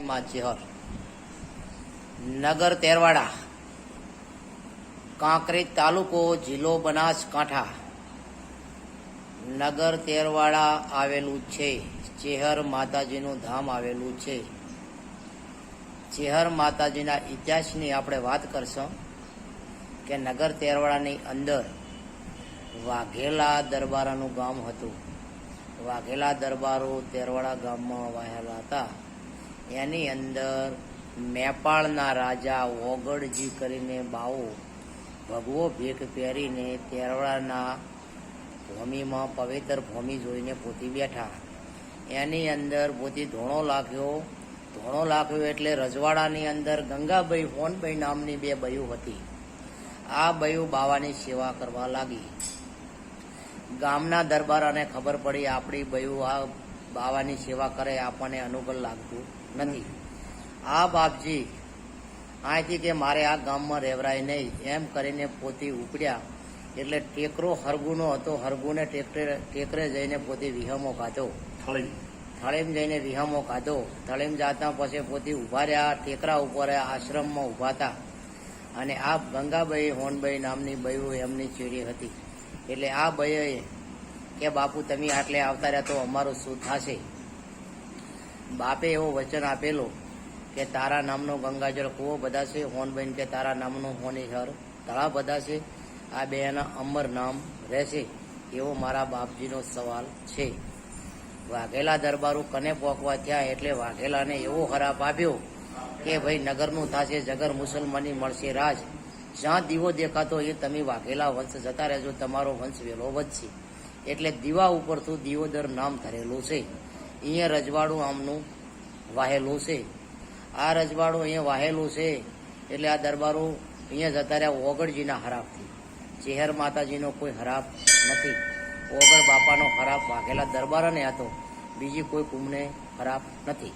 માં ચેહર નગર તેરવાડા, કાંકરેજ તાલુકો, જિલ્લો બનાસકાંઠા. નગર તેરવાડા આવેલું છે. ચેહર માતાજીનું ધામ આવેલું છે. ચેહર માતાજીના ઇતિહાસની આપણે વાત કરશું કે નગર તેરવાડાની અંદર વાઘેલા દરબારાનું ગામ હતું. વાઘેલા દરબારો તેરવાડા ગામમાં વહેલા હતા. એની અંદર મેપાળના રાજા ઓગળજી કરીને બાવો ભગવો ભેખ પહેરીને તેરવાડાના ભૂમિમાં પવિત્ર ભૂમિ જોઈને પોતી બેઠા. એની અંદર પોતી ધોણો લાગ્યો. ધોણો લાગ્યો એટલે રજવાડાની અંદર ગંગાભાઈ હોનભાઈ નામની બે બયું હતી. આ બયું બાવાની સેવા કરવા લાગી. ગામના દરબારાને ખબર પડી આપણી બયું આ બાવાની સેવા કરે આપણને અનુકૂળ લાગતું. નથી. આ બાપજી. અહીંથી કે મારે આ ગામમાં રહેવરાય નહીં. એમ કરીને પોતે ઉપડ્યા. એટલે ટેકરો હરગુનો હતો. હરગુને ટેકરે ટેકરે જઈને પોતે વિહમો કાઢો થાળી થળેમ જઈને વિહમો કાઢો થળેમ જાતા પછી પોતે ઊભા રહ્યા. ટેકરા ઉપર આશ્રમમાં ઊભા હતા. અને આ ગંગાબાઈ હોનબાઈ નામની બયું એમની ચીડી હતી. એટલે આ બયે કે બાપુ તમે આટલે આવતા રહ્યા તો અમારું શું થશે? બાપે એવો વચન આપેલો કે તારા નામનો ગંગાજળ કૂવો બધા છે હોનબેન કે તારા નામનું હોનીહર તળાવ બધા છે આ બેના અમર નામ રહેશે એવો મારા બાપજીનો સવાલ છે. વાઘેલા દરબારો કને પોકવા થયા એટલે વાઘેલાને એવો હરાપ આપ્યો કે ભાઈ નગરનું થશે, જગર મુસલમાની મળશે રાજ. જ્યાં દીવો દેખાતો એ તમે વાઘેલા વંશ જતા રહેજો, તમારો વંશ વેલો વધશે એટલે દીવા ઉપર તો દીવોદર નામ ધરેલું છે. અહીંયા રજવાડું આમનું વાહેલું છે. આ રજવાડું અહીંયા વાહેલું છે એટલે આ દરબારો અહીંયા જતા રહ્યા ઓગળજીના હરાપથી. ચેહર માતાજીનો કોઈ હરાપ નથી. ઓગળ બાપાનો હરાપ વાઘેલા દરબારને હતો. બીજી કોઈ કુંભને હરાપ નથી.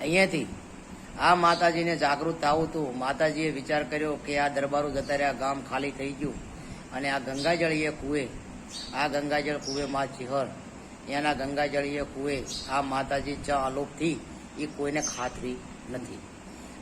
અહીંયાથી આ માતાજીને જાગૃત થવું હતું માતાજીએ વિચાર કર્યો કે આ દરબારો જતા રહ્યા ગામ ખાલી થઈ ગયું. અને આ ગંગાજળ એ કુએ આ ગંગાજળ કુવેમાં ચિહર એના ગંગાજળ એ કુએ આ માતાજી ચા અલોપથી એ કોઈને ખાતરી નથી.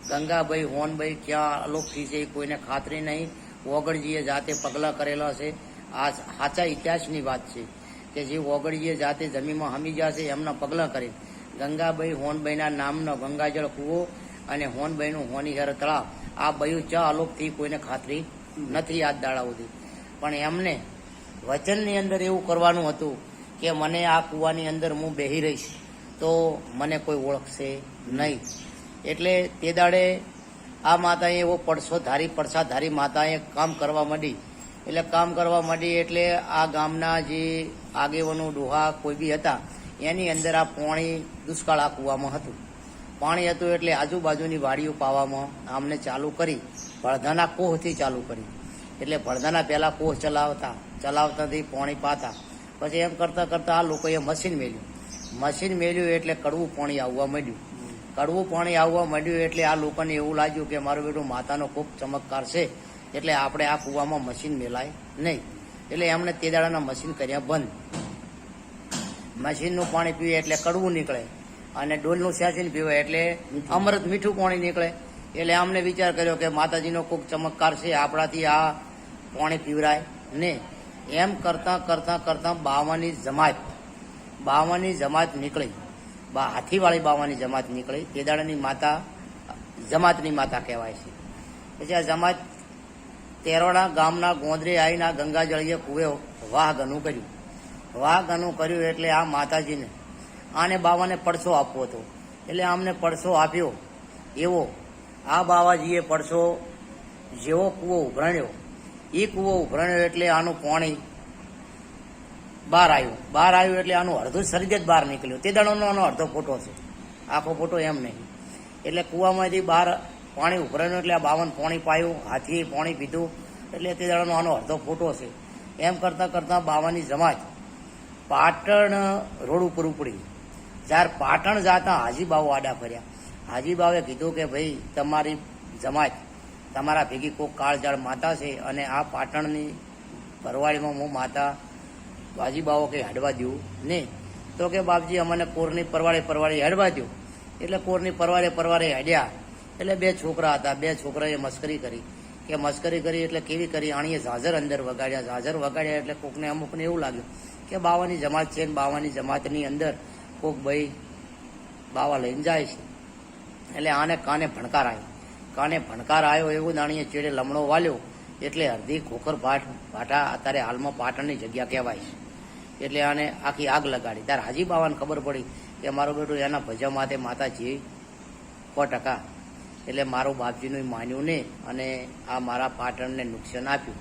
ગંગાભાઈ, હોનભાઈ, ક્યાં અલોપથી છે એ કોઈને ખાતરી નહીં. ઓગળજીએ જાતે પગલાં કરેલા છે. આ સાચા ઇતિહાસની વાત છે કે જે ઓગળજીએ જાતે જમીનમાં હમી છે, એમના પગલાં કરે. ગંગાભાઈ, હોનભાઈના નામનો ગંગાજળ કૂવો અને હોનભાઈનું હોનીહર તળાવ, આ બયું ચા અલોપથી કોઈને ખાતરી નથી યાદ દાડા સુધી. પણ એમને વચનની અંદર એવું કરવાનું હતું કે મને આ કૂવાની અંદર હું બેહી રહીશ, તો મને કોઈ ઓળખશે નહીં. એટલે તે દાડે આ માતાએ એવો પડસો ધારી પડસા ધારી માતાએ કામ કરવા માંડી. એટલે કામ કરવા માંડી એટલે આ ગામના જે આગેવાનો, ડોહા કોઈ બી હતા, એની અંદર આ પાણી દુષ્કાળ આ કૂવામાં હતું. પાણી હતું એટલે આજુબાજુની વાડીઓ પાવામાં આમને ચાલુ કરી, ભળધાના કોહથી ચાલુ કરી. એટલે ભળધાના પહેલા કોહ ચલાવતા, ચલાવતાથી પાણી પાતા. પછી એમ કરતા કરતા આ લોકોએ મશીન મેલ્યું. મશીન મેલ્યું એટલે કડવું પાણી આવવા માંડ્યું. કડવું પાણી આવવા માંડ્યું એટલે આ લોકોને એવું લાગ્યું કે મારું બેટું માતાનો ખૂબ ચમત્કાર છે. એટલે આપણે આ કૂવામાં મશીન મેલાય નહીં. એટલે એમણે તે દાડાના મશીન કર્યા બંધ. મશીનનું પાણી પીવે એટલે કડવું નીકળે. અને ડોલનું સ્યાસીન પીવે એટલે અમૃત મીઠું પાણી નીકળે. એટલે અમને વિચાર કર્યો કે માતાજીનો ખૂબ ચમત્કાર છે. આપણાથી આ પાણી પીવરાય ને એમ કરતા કરતા કરતા બાવાની જમાત બાવાની જમાત નીકળી. બા, હાથીવાળી બાવાની જમાત નીકળી. તે માતા, જમાતની માતા કહેવાય છે. પછી આ જમાત તેરોડા ગામના ગોંદરે આવીને ગંગાજળીએ કુવે વાહ ગનું કર્યું. વાહ ગનું કર્યું એટલે આ માતાજીને, આને બાવાને પડસો આપવો હતો. એટલે આમને પડસો આપ્યો. એવો આ બાવાજીએ પડસો જેવો કૂવો ઉભરાણ્યો. એ કૂવો ઉભરાણ્યો એટલે આનું પાણી બહાર આવ્યું. બહાર આવ્યું એટલે આનું અડધું શરીર જ બહાર નીકળ્યું. તે દાડોનો આનો અડધો ફોટો છે. આખો ફોટો એમ નહીં. એટલે કૂવામાંથી બહાર પાણી ઉભરાયું એટલે આ બાવન પાણી પાયું હાથીએ પાણી પીધું. એટલે તે દાડાનો આનો અડધો ફોટો છે. એમ કરતાં કરતાં બાવાની જમાજ પાટણ રોડ ઉપર ઉપડી. જ્યારે પાટણ જાતા હાજીબાવ આડા ફર્યા. હાજીબાવે કીધું કે ભાઈ, તમારી જમાત તમારા ભેગી કોક કાળજાળ માતા છે અને આ પાટણની ભરવાડીમાં હું માતા બાજીબાઓ કંઈ હડવા દઉં નહીં. તો કે બાપજી, અમને કોરની પરવાડે પરવાડે હડવા દો. એટલે કોરની પરવાળે પરવાળે હાડ્યા. એટલે બે છોકરા હતા. બે છોકરાએ મસ્કરી કરી. કે મસ્કરી કરી એટલે કેવી કરી? આણીએ ઝાઝર અંદર વગાડ્યા. ઝાઝર વગાડ્યા એટલે કોકને અમુકને એવું લાગ્યું કે બાવાની જમાત છે ને બાવાની જમાતની અંદર કોક ભાઈ બાવા લઈને જાય છે. એટલે આને કાને ભણકાર આવ્યો કાને ભણકાર આવ્યો એવું દાણીએ ચેડે લમણો વાલ્યો, એટલે અડધી ખોખર ભાટ ભાટા અત્યારે હાલમાં પાટણની જગ્યા કહેવાય. એટલે આને આખી આગ લગાડી. ત્યારે હાજી બાવાને ખબર પડી કે મારો બેટો એના ભજા માથે માતાજી સો ટકા. એટલે મારું બાપજીનું માન્યું ને અને આ મારા પાટણને નુકસાન આપ્યું.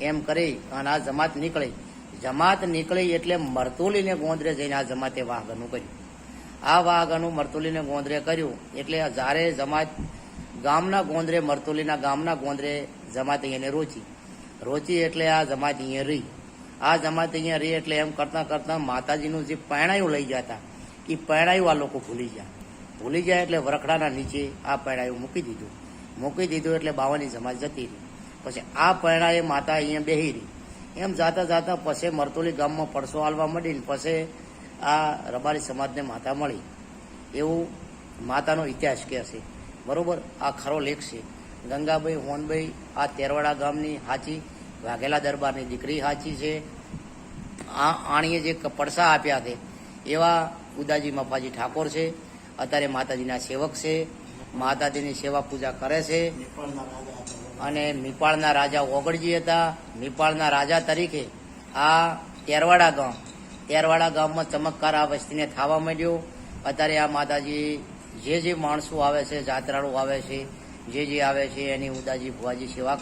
એમ કરી અને આ જમાત નીકળી. જમાત નીકળી એટલે મરતુલીને ગોંદરે જઈને આ જમાતે વાહગનું કર્યું. આ વાહગનું મરતુલીને ગોંદરે કર્યું એટલે જ્યારે જમાત ગામના ગોંદરે, મરતોલીના ગામના ગોંદરે જમાત અહીંયાને રોચી. રોચી એટલે આ જમાત અહીંયા રહી. આ જમાત અહીંયા રહી એટલે એમ કરતા કરતા માતાજીનું જે પૈણાયું લઈ જતા એ પૈણાયું આ લોકો ભૂલી ગયા. ભૂલી જાય એટલે વરખડાના નીચે આ પૈણાયું મૂકી દીધું. મૂકી દીધું એટલે બાવાની જમાત જતી રહી. પછી આ પૈણાએ માતા અહીંયા બેહી રહી. એમ જાતા જાતા પછી મરતોલી ગામમાં પડસો હાલવા મળીને પછી આ રબારી સમાજને માતા મળી. એવું માતાનો ઇતિહાસ કહે છે. બરોબર? આ ખરો લેખ છે. ગંગાભાઈ, હોનભાઈ, આ તેરવાડા ગામની હાચી, વાઘેલા દરબારની દીકરી હાચી છે. આ આણીએ જે પડસા આપ્યા છે, એવા ઉદાજી મફાજી ઠાકોર છે. અત્યારે માતાજીના સેવક છે. માતાજીની સેવા પૂજા કરે છે. અને મીપાળના રાજા ઓગળજી હતા. મીપાળના રાજા તરીકે આ તેરવાડા ગામ, તેરવાડા ગામમાં ચમત્કાર આ વસ્તીને થવા માંડ્યો. અત્યારે આ માતાજી જે જે માણસો આવે છે જાત્રાળુ આવે છે, જે જે આવે છે, એની ઉદાજી ભુવાજી સેવા